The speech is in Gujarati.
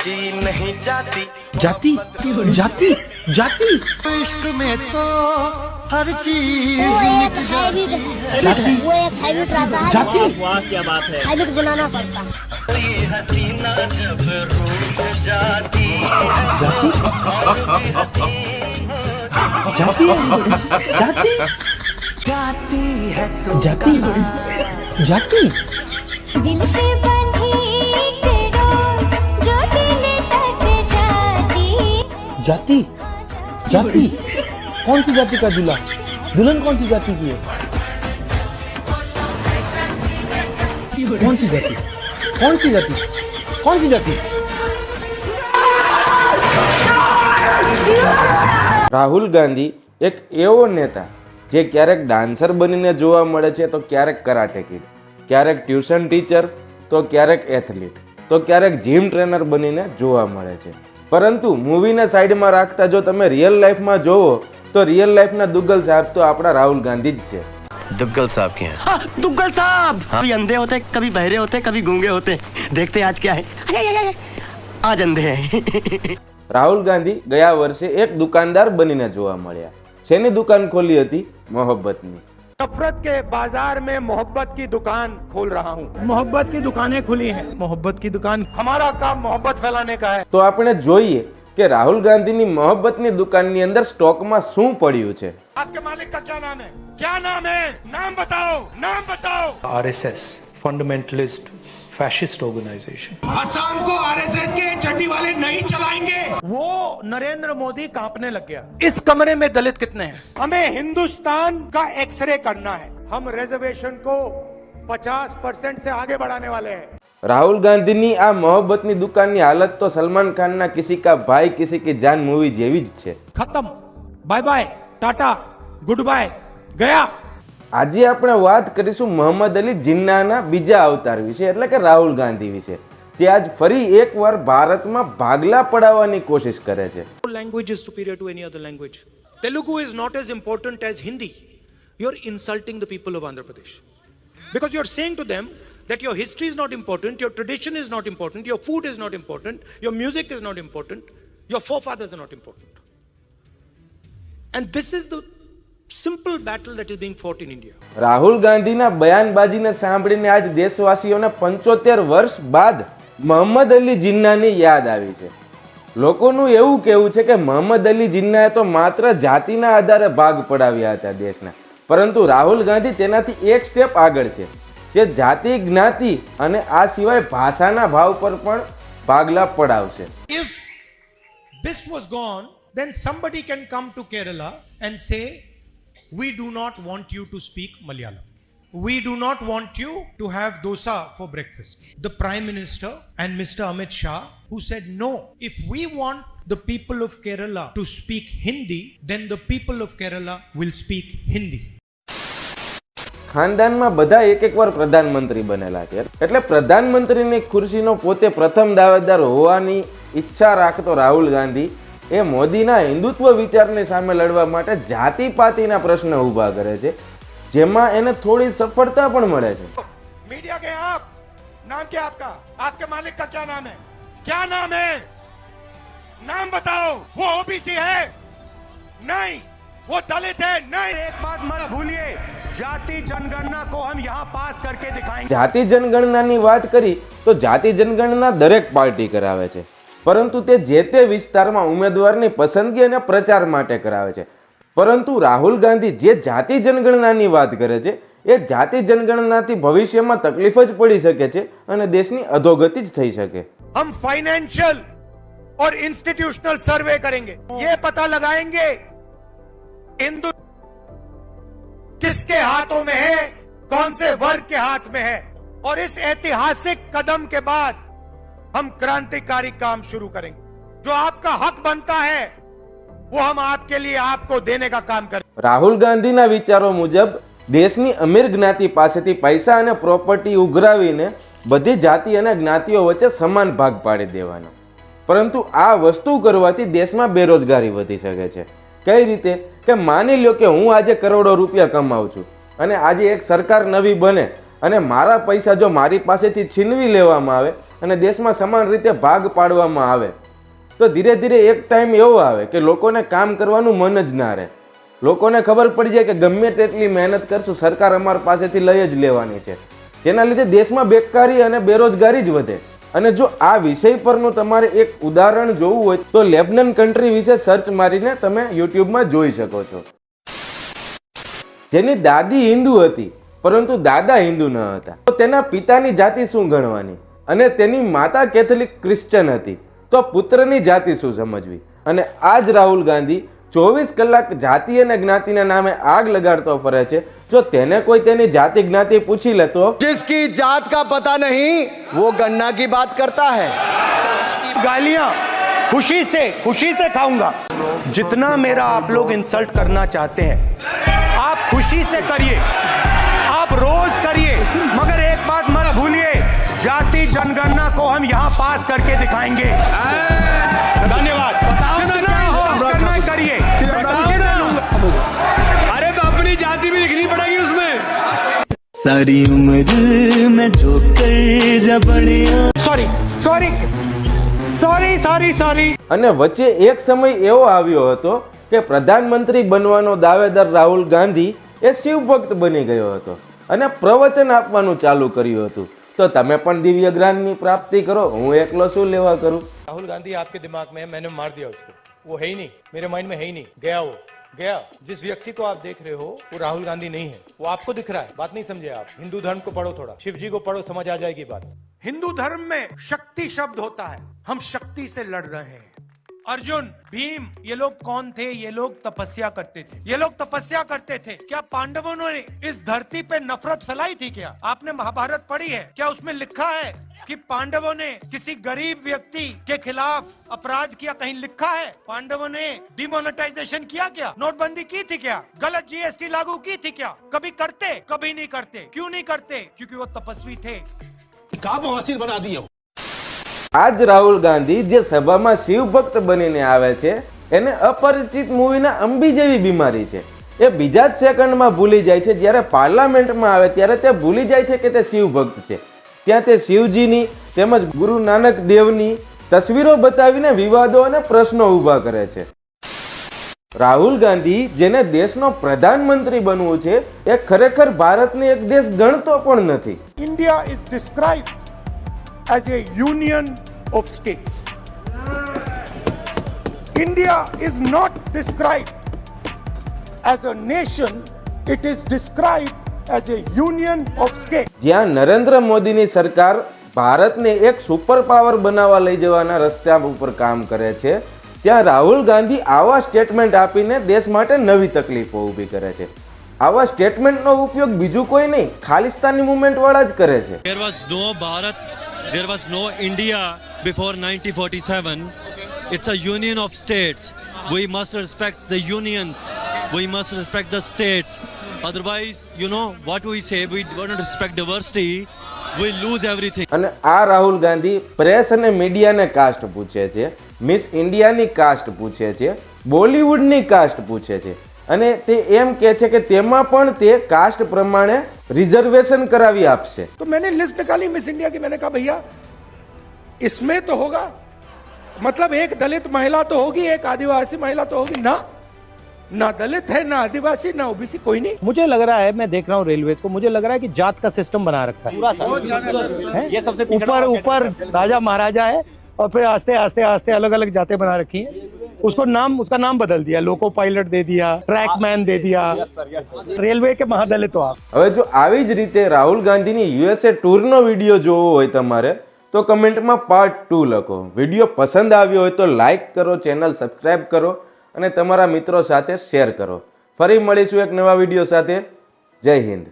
जाती नहीं जाती जाती जाती जाती इश्क में तो हर चीज निक जाती है वो एक हैबिट रहता है जाती वाह क्या बात है हैबिट बनाना पड़ता है हसीना जब रूठ जाती जाती जाती जाती है तो जाती जाती दिल से जाति जाति कौन सी जाति का दूल्हा दुल्हन कौन सी जाति की है कौन सी जाति कौन सी जाति कौन सी जाति રાહુલ ગાંધી એક એવો નેતા જે ક્યારેક ડાન્સર બનીને જોવા મળે છે તો ક્યારેક કરાટે કિડ ક્યારેક ટ્યુશન ટીચર તો ક્યારેક એથલીટ તો ક્યારેક જીમ ટ્રેનર બનીને જોવા મળે છે પરંતુ મૂવીને સાઈડમાં રાખતા જો તમે રિયલ લાઈફમાં જોવો તો રિયલ લાઈફના દુગ્ગલ સાહેબ તો આપણા રાહુલ ગાંધી જ છે દુગ્ગલ સાહેબ કે हैं दुग्गल साहब અંધે હોતે કભી कभी હોતે કભી कभी હોતે દેખતે આજ आज क्या આજ અંધે રાહુલ ગાંધી ગયા વર્ષે એક દુકાનદાર બનીને જોવા મળ્યા છેની દુકાન ખોલી હતી મોહબ્બતની नफरत के बाजार में मोहब्बत की दुकान खोल रहा हूँ मोहब्बत की दुकानें खुली हैं मोहब्बत की दुकान हमारा काम मोहब्बत फैलाने का है તો આપણે જોઈએ કે રાહુલ ગાંધીની મોહબ્બતની દુકાનની અંદર સ્ટોકમાં શું પડ્યું છે आपके मालिक का क्या नाम है क्या नाम है नाम बताओ नाम बताओ RSS, fundamentalist fascist organization. Assam को आरएसएस के चड्डी वाले नहीं चलाएंगे नरेंद्र मोदी कांपने लग गया इस कमरे में दलित कितने हैं हमें हिंदुस्तान का एक्सरे करना है हम रिजर्वेशन को 50 परसेंट से आगे बढ़ाने वाले हैं રાહુલ ગાંધીની આ મોહબ્બતની દુકાનની હાલત તો સલમાન ખાનના કિસી કા ભાઈ કિસી કી જાન મૂવી જેવી જ છે ખતમ bye bye tata good bye ગયા આજે આપણે વાત કરીશું મોહમ્મદ અલી જિન્નાના બીજા અવતાર વિશે એટલે કે રાહુલ ગાંધી વિશે તે આજ ફરી એકવાર ભારતમાં ભાગલા પડાવવાની કોશિશ કરે છે language is superior to any other language Telugu is not as important as Hindi you are insulting the people of Andhra Pradesh because you're saying to them that your history is not important, your tradition is not important, your food is not important, your music is not important, your forefathers are not important. And this is the simple battle that is being fought in India Rahul ગાંધીના બયાનબાજીને સાંભળીને આજ દેશવાસીઓને પંચોતેર વર્ષ બાદ મોહમ્મદ અલી જિન્નાની યાદ આવી છે લોકોનું એવું કહેવું છે કે મોહમ્મદ અલી જિન્નાએ તો માત્ર જાતિના આધારે ભાગ પડાવ્યા હતા દેશના પરંતુ રાહુલ ગાંધી તેનાથી એક સ્ટેપ આગળ છે કે જાતિ જ્ઞાતિ અને આ સિવાય ભાષાના ભાવ પર પણ ભાગલા પડાવશે if this was gone then somebody can come to Kerala and say we do not want you to speak Malayalam We do not want you to have dosa for breakfast. The Prime Minister and Mr. Amit Shah, who said, No, if we want the people of Kerala to speak Hindi, then the people of Kerala will speak Hindi. ખાનદાનમાં બધા એક એક વાર પ્રધાનમંત્રી બનેલા છે એટલે પ્રધાનમંત્રીની ખુરશીનો પોતે પ્રથમ દાવેદાર હોવાની ઈચ્છા રાખતો રાહુલ ગાંધી એ મોદીના હિન્દુત્વ વિચારને સામે લડવા માટે જાતિ પાતિના પ્રશ્ન ઊભા કરે છે જેમાં એને થોડી સફળતા પણ મળે છે મીડિયા કે આપ નામ કે આપકા આપકે માલિક કા ક્યા નામ હે ક્યા નામ હે નામ બતાઓ વો ઓબીસી હે નહીં वो दलित है નહીં એક વાત मत ભૂલીએ જાતિ જનગણના કો હમ યહાં પાસ કરકે દિખાએંગે જાતિ જનગણનાની વાત કરી તો જાતિ જનગણના દરેક પાર્ટી કરાવે છે પરંતુ તે જે તે વિસ્તારમાં ઉમેદવારની પસંદગી અને પ્રચાર માટે કરાવે છે પરંતુ રાહુલ ગાંધી જે જાતિ જનગણનાની વાત કરે છે એ જાતિ જનગણનાથી ભવિષ્યમાં તકલીફ જ પડી શકે છે અને દેશની અધોગતિ જ થઈ શકે હમ ફાઇનેન્શિયલ और इंस्टीट्यूशनल सर्वे करेंगे ये पता लगाएंगे हिंदू किसके हाथों में है कौन से वर्ग के हाथ में है और इस ऐतिहासिक कदम के बाद हम क्रांतिकारी काम शुरू करेंगे जो आपका हक बनता है वो हम आपके लिए आपको देने का કામ કરે રાહુલ ગાંધીના વિચારો મુજબ દેશની અમીર જ્ઞાતિ પાસેથી પૈસા અને પ્રોપર્ટી ઉઘરાવીને બધી જાતિ અને જ્ઞાતિઓ વચ્ચે સમાન ભાગ પાડી દેવાનો પરંતુ આ વસ્તુ કરવાથી દેશમાં બેરોજગારી વધી શકે છે કઈ રીતે કે માની લ્યો કે હું આજે કરોડો રૂપિયા કમાઉં છું અને આજે એક સરકાર નવી બને અને મારા પૈસા જો મારી પાસેથી છીનવી લેવામાં આવે અને દેશમાં સમાન રીતે ભાગ પાડવામાં આવે તો ધીરે ધીરે એક ટાઈમ એવો આવે કે લોકોને કામ કરવાનું મન જ ના રહે લોકોને ખબર પડી જાય કે ગમે તેટલી મહેનત કરશું સરકાર અમારા પાસેથી લઈ જ લેવાની છે જેના લીધે દેશમાં બેકારી અને બેરોજગારી જ વધે અને જો આ વિષય પરનું તમારે એક ઉદાહરણ જોવું હોય તો લેબનન કન્ટ્રી વિશે સર્ચ મારીને તમે યુટ્યુબમાં જોઈ શકો છો જેની દાદી હિન્દુ હતી પરંતુ દાદા હિન્દુ ન હતા તો તેના પિતાની જાતિ શું ગણવાની અને તેની માતા કેથલિક ક્રિશ્ચન હતી તો પુત્રની જાતિ શું સમજવી અને આ રાહુલ ગાંધી ચોવીસ કલાક જાતિ અને જ્ઞાતિના નામે આગ લગાડતો ફરે છે જો તેને કોઈ તેની જાતિ જ્ઞાતિ પૂછી લેતો જિસકી જાત કા પતા નહીં વો ગન્ના કી બાત કરતા હૈ ગાલિયા ખુશી સે ખુશી સે ખાઉંગા जितना મેરા आप लोग इंसल्ट करना चाहते हैं आप खुशी से करिए आप रोज करिए मगर जनगणना को हम यहाँ पास करके दिखाएंगे धन्यवाद करिए अरे तो अपनी जाति भी लिखनी पड़ेगी उसमें सारी उम्र में जो sorry sorry sorry sorry sorry અને વચ્ચે એક સમય એવો આવ્યો હતો કે પ્રધાનમંત્રી બનવાનો દાવેદાર રાહુલ ગાંધી એ શિવ ભક્ત બની ગયો હતો અને પ્રવચન આપવાનું ચાલુ કર્યું હતું તો તમે પણ દિવ્ય જ્ઞાનની પ્રાપ્તિ કરો હું એકલો શું લેવા કરું રાહુલ ગાંધી આપકે દિમાગ મેં મેને માર દિયા ઉસકો વો હે નહીં મેરે માઇન્ડ મેં હે નહીં ગયા વો गया जिस व्यक्ति को आप देख रहे हो वो राहुल गांधी नहीं है वो आपको दिख रहा है बात नहीं समझे आप हिंदू धर्म को पढ़ो थोड़ा शिव जी को पढ़ो समझ आ जाएगी बात हिंदू धर्म में शक्ति शब्द होता है हम शक्ति से लड़ रहे हैं अर्जुन भीम ये लोग कौन थे ये लोग तपस्या करते थे ये लोग तपस्या करते थे क्या पांडवों ने इस धरती पे नफरत फैलाई थी क्या आपने महाभारत पढ़ी है क्या उसमें लिखा है कि पांडवों ने किसी गरीब व्यक्ति के खिलाफ अपराध किया कहीं लिखा है पांडवों ने डिमोनेटाइजेशन किया क्या नोटबंदी की थी क्या गलत जीएसटी लागू की थी क्या कभी करते कभी नहीं करते क्यों नहीं करते क्योंकि वो तपस्वी थे बना दिया આજ રાહુલ ગાંધી જે સભામાં શિવભક્ત બનીને આવે છે એને અપરિચિત મૂવીના અંબી જેવી બીમારી છે એ બીજા જ સેકન્ડમાં ભૂલી જાય છે જ્યારે પાર્લામેન્ટમાં આવે ત્યારે તે ભૂલી જાય છે કે તે શિવભક્ત છે ત્યાં તે શિવજીની તેમજ ગુરુ નાનક દેવની તસવીરો બતાવીને વિવાદો અને પ્રશ્નો ઊભા કરે છે રાહુલ ગાંધી જેને દેશનો પ્રધાનમંત્રી બનવું છે એ ખરેખર ભારતને એક દેશ ગણતો પણ નથી India is describe as a union of states. India is not described as a nation, it is described as a union of states. જ્યાં નરેન્દ્ર મોદીની સરકાર ભારતને એક સુપર પાવર બનાવવા લઈ જવાના રસ્તા ઉપર કામ કરે છે ત્યાં રાહુલ ગાંધી આવા સ્ટેટમેન્ટ આપીને દેશ માટે નવી તકલીફો ઊભી કરે છે આવા સ્ટેટમેન્ટનો ઉપયોગ બીજું કોઈ નહીં ખાલિસ્તાની મુવમેન્ટવાળા જ કરે છે there was no India before 1947. It's a union of states. We must respect the unions. We must respect the states. Otherwise, you know what we say, we don't respect diversity, we lose everything. અને આ રાહુલ ગાંધી પ્રેસ અને મીડિયાને કાસ્ટ પૂછે છે મિસ ઇન્ડિયાની કાસ્ટ પૂછે છે બોલિવૂડની કાસ્ટ પૂછે છે અને તે એમ કહે છે કે તેમાં પણ તે કાસ્ટ પ્રમાણે रिजर्वेशन करावी आपसे तो मैंने लिस्ट निकाली मिस इंडिया की मैंने कहा भैया इसमें तो होगा मतलब एक दलित महिला तो होगी एक आदिवासी महिला तो होगी ना ना दलित है ना आदिवासी ना ओबीसी कोई नहीं मुझे लग रहा है मैं देख रहा हूँ रेलवे को मुझे लग रहा है कि जात का सिस्टम बना रखा है पूरा ये सबसे ऊपर ऊपर राजा महाराजा है और फिर आस्ते आस्ते आस्ते अलग अलग जाते बना रखी है उसको नाम उसका नाम बदल दिया लोको पायलट दे दिया ટ્રેક મેન દે દિયા રેલવે કે મહાદલિત આપ હવે જો આવી જ રીતે રાહુલ ગાંધીની યુએસએ ટૂરનો વિડીયો જોવો હોય તમારે તો કમેન્ટમાં પાર્ટ ટુ લખો વિડીયો પસંદ આવ્યો હોય તો લાઇક કરો ચેનલ સબસ્ક્રાઈબ કરો અને તમારા મિત્રો સાથે શેર કરો ફરી મળીશું એક નવા વિડીયો સાથે જય હિન્દ